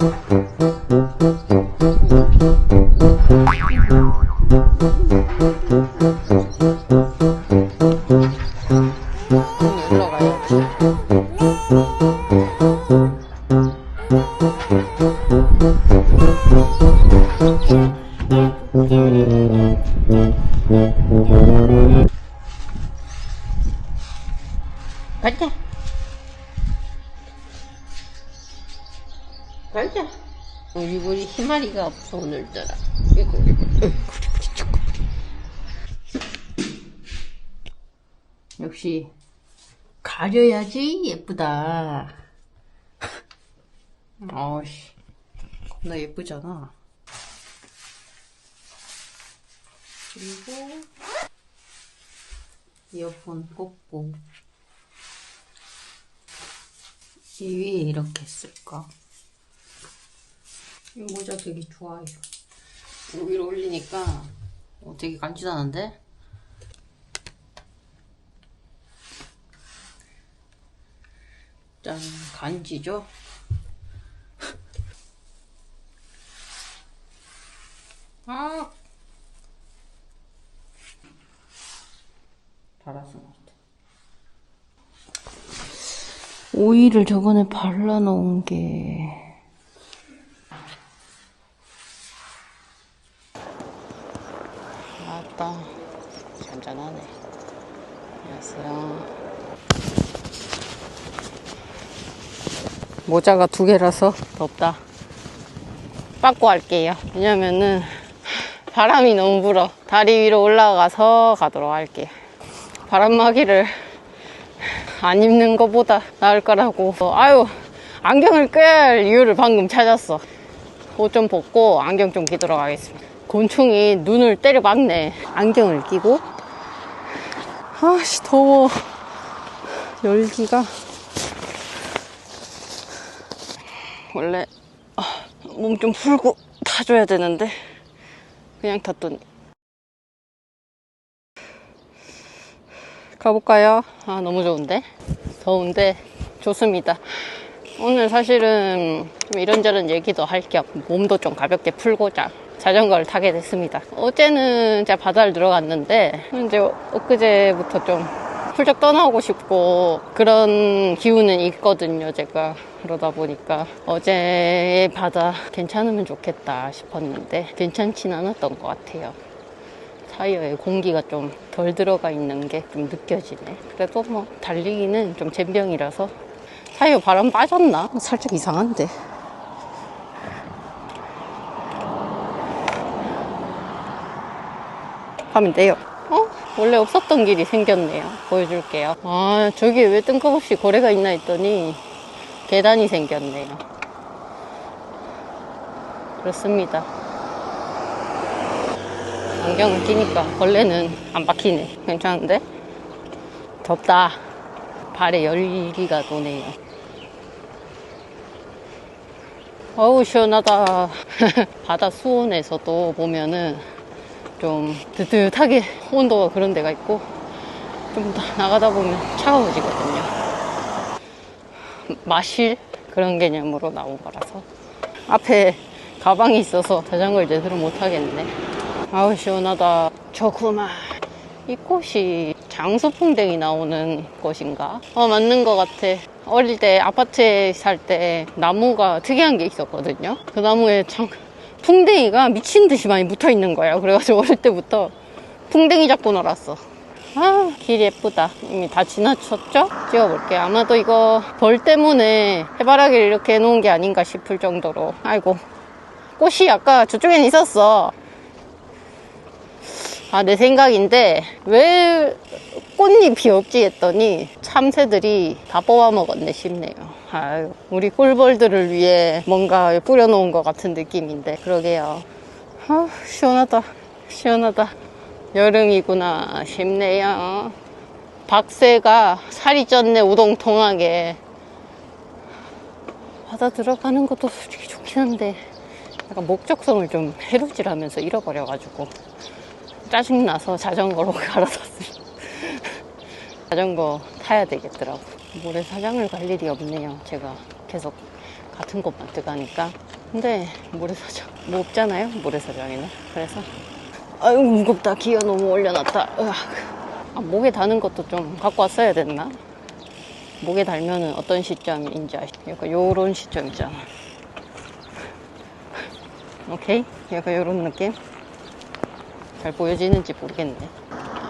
올 가자. 우리 우리 희마리가 없어 오늘따라. 이거 역시 가려야지 예쁘다. 어씨, 겁나 예쁘잖아. 그리고 이어폰 꽂고 이 위에 이렇게 쓸까? 이 모자 되게 좋아요. 이거 위로 올리니까 어, 되게 간지나는데? 짠, 간지죠? 아! 달았어. 오일을 저번에 발라놓은 게. 아따, 잔잔하네. 안녕하세요. 모자가 두 개라서 덥다. 빠꾸 할게요. 왜냐면은 바람이 너무 불어. 다리 위로 올라가서 가도록 할게요. 바람막이를 안 입는 것보다 나을 거라고. 아유, 안경을 할 이유를 방금 찾았어. 옷 좀 벗고 안경 좀 끼도록 하겠습니다. 곤충이 눈을 때려 박네. 안경을 끼고. 아씨, 더워. 열기가. 원래 아, 몸좀 풀고 타줘야 되는데 그냥 탔더니 가볼까요? 아 너무 좋은데 더운데 좋습니다 오늘 사실은 좀 이런저런 얘기도 할 겸 몸도 좀 가볍게 풀고자 자전거를 타게 됐습니다. 어제는 제가 바다를 들어갔는데 이제 엊그제부터 좀 훌쩍 떠나고 싶고 그런 기운은 있거든요 제가. 그러다 보니까 어제의 바다 괜찮으면 좋겠다 싶었는데 괜찮진 않았던 것 같아요. 타이어에 공기가 좀 덜 들어가 있는 게 좀 느껴지네. 그래도 뭐 달리기는 좀 젬병이라서 타이어 바람 빠졌나? 살짝 이상한데 하면 돼요 어? 원래 없었던 길이 생겼네요. 보여줄게요. 아, 저기 왜 뜬금없이 고래가 있나 했더니 계단이 생겼네요. 그렇습니다. 안경을 끼니까 벌레는 안 박히네. 괜찮은데? 덥다. 발에 열기가 도네요. 어우, 시원하다. 바다 수온에서도 보면은 좀 뜨뜻하게 온도가 그런 데가 있고 좀 더 나가다 보면 차가워지거든요. 마실 그런 개념으로 나온 거라서 앞에 가방이 있어서 자전거를 제대로 못 하겠네. 아우 시원하다. 저구만. 이 꽃이 장수풍뎅이 나오는 꽃인가? 어 맞는 것 같아. 어릴 때 아파트에 살 때 나무가 특이한 게 있었거든요. 그 나무에 참 풍뎅이가 미친 듯이 많이 붙어 있는 거예요. 그래가지고 어릴 때부터 풍뎅이 잡고 놀았어. 아, 길 예쁘다. 이미 다 지나쳤죠? 찍어볼게요. 아마도 이거 벌 때문에 해바라기를 이렇게 해놓은 게 아닌가 싶을 정도로. 아이고. 꽃이 아까 저쪽엔 있었어. 아, 내 생각인데, 왜 꽃잎이 없지 했더니 참새들이 다 뽑아먹었네 싶네요. 아유, 우리 꿀벌들을 위해 뭔가 뿌려놓은 것 같은 느낌인데, 그러게요. 아, 시원하다. 시원하다. 여름이구나 싶네요. 박새가 살이 쪘네 우동통하게. 바다 들어가는 것도 솔직히 좋긴 한데, 약간 목적성을 좀 해루질하면서 잃어버려가지고. 짜증나서 자전거로 갈아탔어요. 자전거 타야 되겠더라고. 모래사장을 갈 일이 없네요. 제가 계속 같은 곳만 들어가니까. 근데 모래사장 뭐 없잖아요 모래사장에는 그래서 아유 무겁다 기어 너무 올려놨다. 아, 목에 다는 것도 좀 갖고 왔어야 됐나? 목에 달면은 어떤 시점인지 아시 약간 요런 시점이잖아 오케이 약간 요런 느낌 잘 보여지는지 모르겠네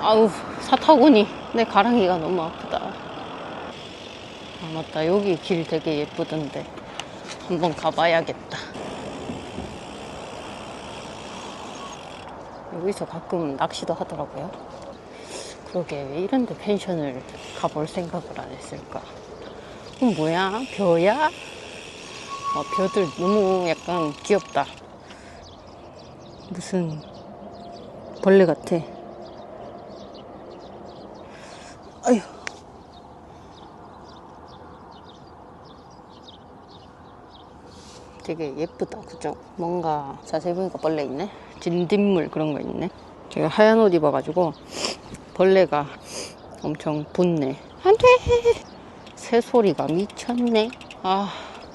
아우 사타구니 내 가랑이가 너무 아프다. 아 맞다. 여기 길 되게 예쁘던데. 한번 가봐야겠다. 여기서 가끔 낚시도 하더라고요. 그러게 왜 이런데 펜션을 가볼 생각을 안 했을까? 그럼 뭐야? 벼야? 어, 벼들 너무 약간 귀엽다. 무슨 벌레 같아 아휴. 되게 예쁘다 그죠? 뭔가 자세히 보니까 벌레 있네? 진딧물 그런 거 있네? 제가 하얀 옷 입어가지고 벌레가 엄청 붙네. 안 돼! 새소리가 미쳤네. 아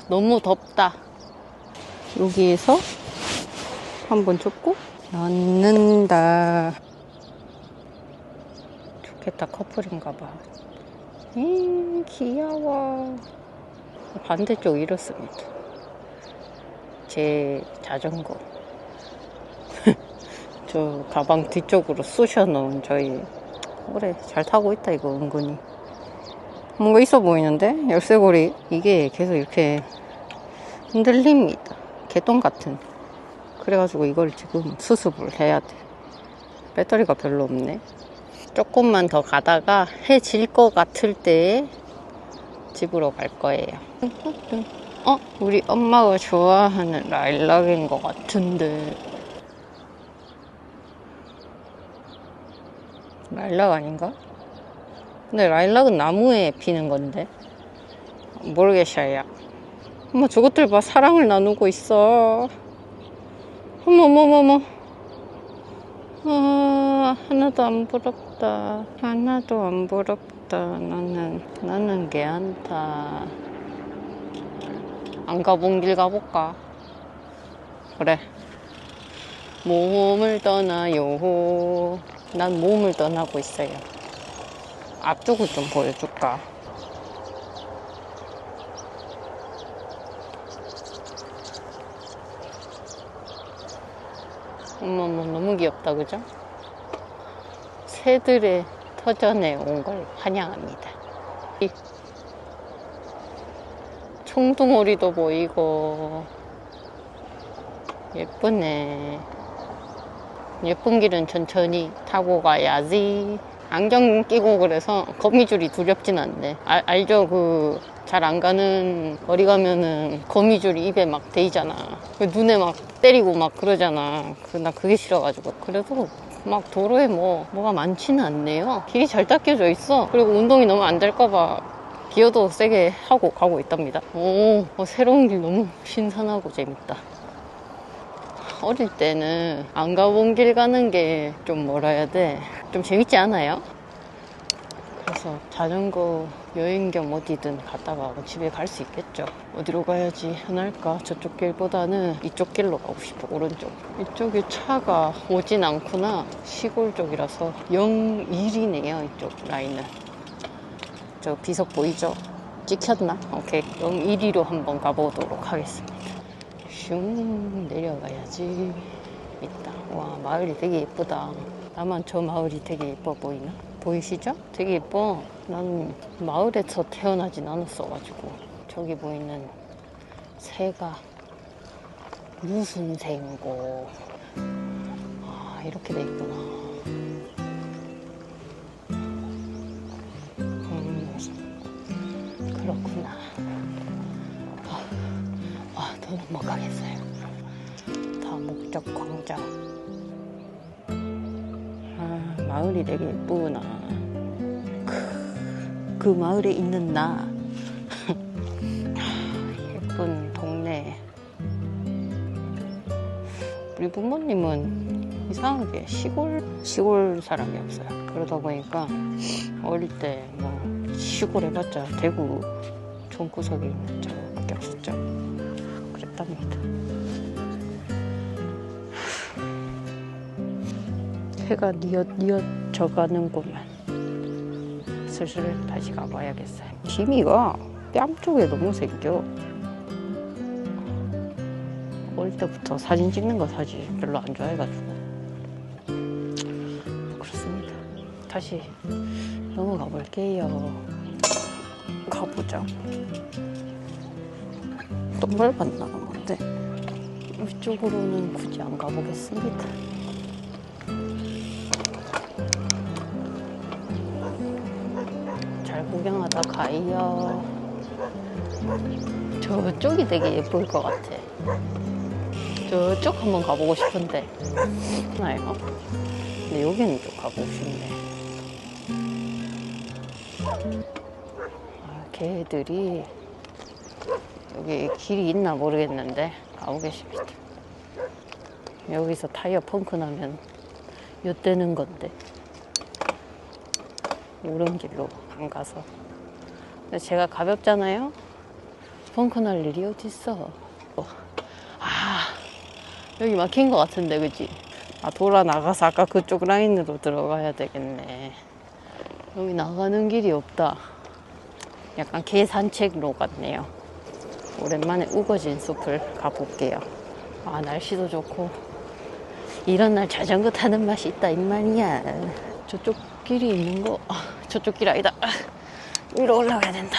너무 덥다. 여기에서 한번 쫓고 넣는다 좋겠다 커플인가봐. 음 귀여워. 반대쪽 이렇습니다. 제 자전거. 저 가방 뒤쪽으로 쑤셔 놓은 저희 그래 잘 타고 있다 이거 은근히. 뭔가 있어 보이는데? 열쇠고리. 이게 계속 이렇게 흔들립니다. 개똥 같은. 그래가지고 이걸 지금 수습을 해야 돼. 배터리가 별로 없네 조금만 더 가다가 해 질 것 같을 때 집으로 갈 거예요. 어? 우리 엄마가 좋아하는 라일락인 것 같은데. 라일락 아닌가? 근데 라일락은 나무에 피는 건데. 모르겠어요. 엄마 저것들 봐. 사랑을 나누고 있어. 어머머머머 아 하나도 안 부럽다. 하나도 안 부럽다. 나는 나는 괜찮다 안 가본 길 가볼까? 그래. 몸을 떠나요. 난 몸을 떠나고 있어요. 앞쪽을 좀 보여줄까? 어머머 너무 귀엽다 그죠? 새들의 터전에 온 걸 환영합니다. 이 총둥오리도 보이고 예쁘네. 예쁜 길은 천천히 타고 가야지. 안경 끼고 그래서 거미줄이 두렵진 않네. 알, 알죠? 그 잘 안 가는 거리 가면은 거미줄이 입에 막 대이잖아. 그 눈에 막 때리고 막 그러잖아. 그, 나 그게 싫어가지고. 그래도 막 도로에 뭐 뭐가 많지는 않네요 길이 잘 닦여져 있어 그리고 운동이 너무 안 될까봐 기어도 세게 하고 가고 있답니다 오 어, 새로운 길 너무 신선하고 재밌다 어릴 때는 안 가본 길 가는 게 좀 뭐라 해야 돼? 좀 재밌지 않아요? 그래서 자전거 여행 겸 어디든 갔다가 집에 갈 수 있겠죠. 어디로 가야지 편할까? 저쪽 길보다는 이쪽 길로 가고 싶어, 오른쪽. 이쪽에 차가 오진 않구나. 시골 쪽이라서 01이네요, 이쪽 라인은. 저 비석 보이죠? 찍혔나? 오케이. 01위로 한번 가보도록 하겠습니다. 슝 내려가야지 있다 와 마을이 되게 예쁘다 나만 저 마을이 되게 예뻐 보이나? 보이시죠? 되게 예뻐 나는 마을에서 태어나진 않았어가지고 저기 보이는 새가 무슨 새인고 아 이렇게 돼 있구나 음 그렇구나 아, 더는 못 가겠어요. 다 목적 광장. 아, 마을이 되게 예쁘구나. 그 마을에 있는 나? 예쁜 동네. 우리 부모님은 이상하게 시골 시골 사람이 없어요. 그러다 보니까 어릴 때 뭐 시골에 봤자 대구 종구석에 있는 저밖에 없었죠. 그랬답니다. 해가 뉘어, 뉘어져 가는구만. 슬슬 다시 가봐야겠어요. 지미가 뺨 쪽에 너무 생겨. 어릴 때부터 사진 찍는 거 사실 별로 안 좋아해가지고. 그렇습니다. 다시 넘어가 볼게요. 가보자. 또 밟았나 근데 이쪽으로는 굳이 안 가보겠습니다. 잘 구경하다 가요. 저쪽이 되게 예쁠 것 같아. 저쪽 한번 가보고 싶은데. 나요? 근데 여기는 좀 가보고 싶네. 아, 개들이 여기 길이 있나 모르겠는데 가보겠습니다. 여기서 타이어 펑크 나면 요때는 건데 오른 길로 안 가서 제가 가볍잖아요. 펑크 날 일이 어딨어. 아 여기 막힌 것 같은데 그지? 아 돌아 나가서 아까 그쪽 라인으로 들어가야 되겠네. 여기 나가는 길이 없다. 약간 개 산책로 같네요. 오랜만에 우거진 숲을 가볼게요. 아, 날씨도 좋고. 이런 날 자전거 타는 맛이 있다, 이 말이야. 저쪽 길이 있는 거, 아, 저쪽 길 아니다. 아, 위로 올라가야 된다.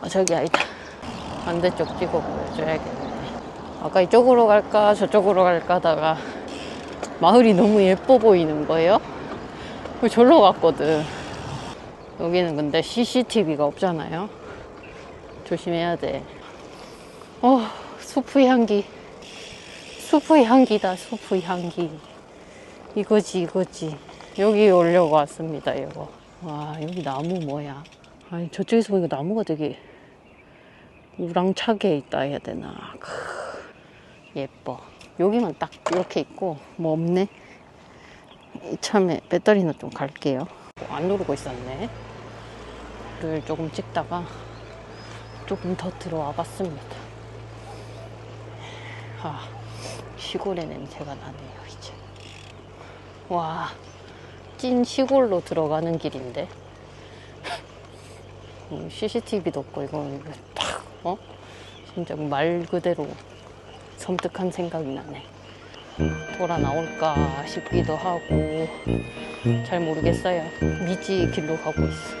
아, 저기 아니다. 반대쪽 찍어 보여줘야겠네. 아까 이쪽으로 갈까, 저쪽으로 갈까 하다가 마을이 너무 예뻐 보이는 거예요. 그래서 절로 갔거든. 여기는 근데 CCTV가 없잖아요. 조심해야 돼. 어, 수프 향기. 수프 향기다, 수프 향기. 이거지, 이거지. 여기 오려고 왔습니다, 이거. 와, 여기 나무 뭐야? 아니, 저쪽에서 보니까 나무가 되게 우랑차게 있다 해야 되나. 크, 예뻐. 여기만 딱 이렇게 있고, 뭐 없네. 이참에 배터리는 좀 갈게요. 안 누르고 있었네. 를 조금 찍다가 조금 더 들어와 봤습니다. 아, 시골의 냄새가 나네요, 이제. 와, 찐 시골로 들어가는 길인데. 음, CCTV도 없고, 이건 딱, 어? 진짜 말 그대로 섬뜩한 생각이 나네. 돌아 나올까 싶기도 하고, 잘 모르겠어요. 미지 길로 가고 있어.